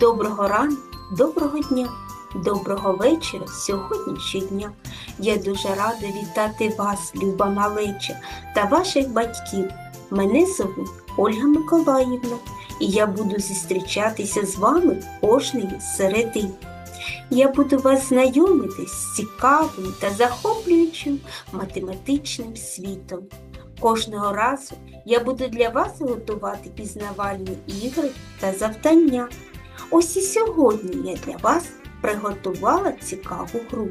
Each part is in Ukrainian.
Доброго ранку, доброго дня, доброго вечора сьогодні щодня. Я дуже рада вітати вас, люба малеча, та ваших батьків. Мене звуть Ольга Миколаївна, і я буду зустрічатися з вами кожної середи. Я буду вас знайомити з цікавим та захоплюючим математичним світом. Кожного разу я буду для вас готувати пізнавальні ігри та завдання. Ось і сьогодні я для вас приготувала цікаву гру.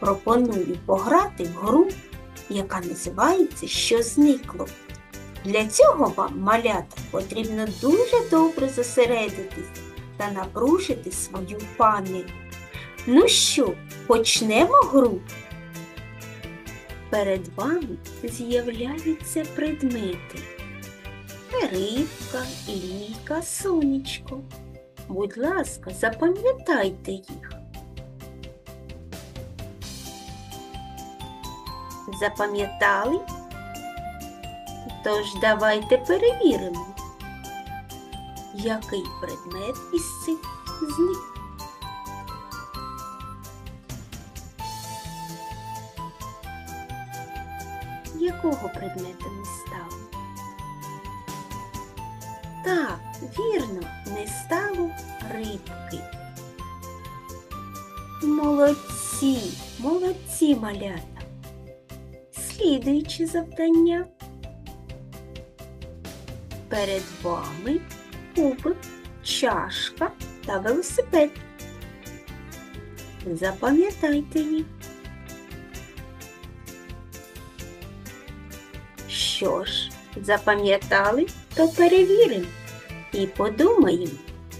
Пропоную пограти в гру, яка називається Що зникло. Для цього вам, малята, потрібно дуже добре зосередитись та напружити свою пам'ять. Ну що, почнемо гру? Перед вами з'являються предмети. Рибка, лійка, сонечко. Будь ласка, запам'ятайте їх. Запам'ятали? Тож давайте перевіримо, який предмет із цих зник. Якого предмета не стало? Так, вірно, не стало рибки. Молодці, молодці малята. Слідуюче завдання. Перед вами кубик, чашка та велосипед. Запам'ятайте їх. Що ж, запам'ятали, то перевіримо і подумаємо,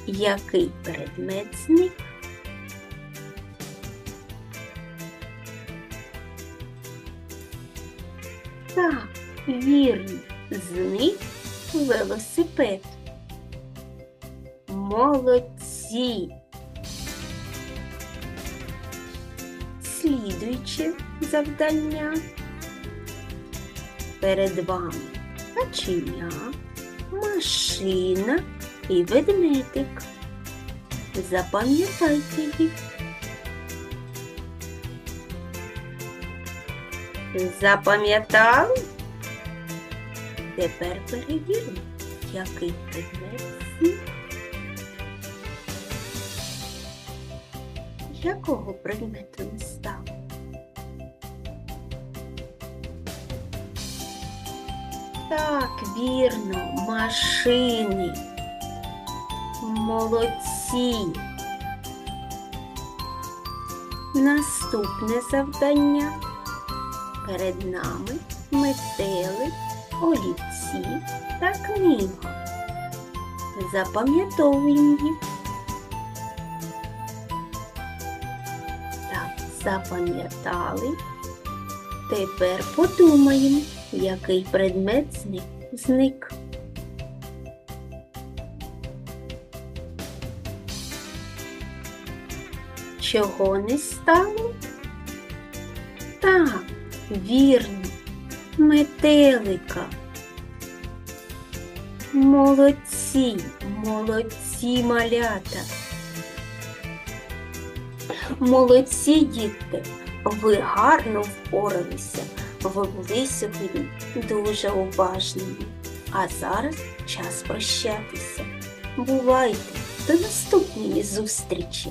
який предмет зник. Так, вірно, зник велосипед. Молодці. Слідуюче завдання. Перед вами каченя, машина і ведмедик. Запам'ятайте їх. Запам'ятали? Тепер перевіримо, який предмет зник. Якого не Так, вірно, машини. Молодці. Наступне завдання. Перед нами метелик, олівці та книга. Запам'ятовуємо їх. Так, запам'ятали. Тепер подумаємо, який предмет зник. Чого не стало? Так, вірно, метелика. Молодці, молодці малята. Молодці, дітки, ви гарно впоралися. Ви були сьогодні дуже уважними. А зараз час прощатися. Бувайте до наступної зустрічі!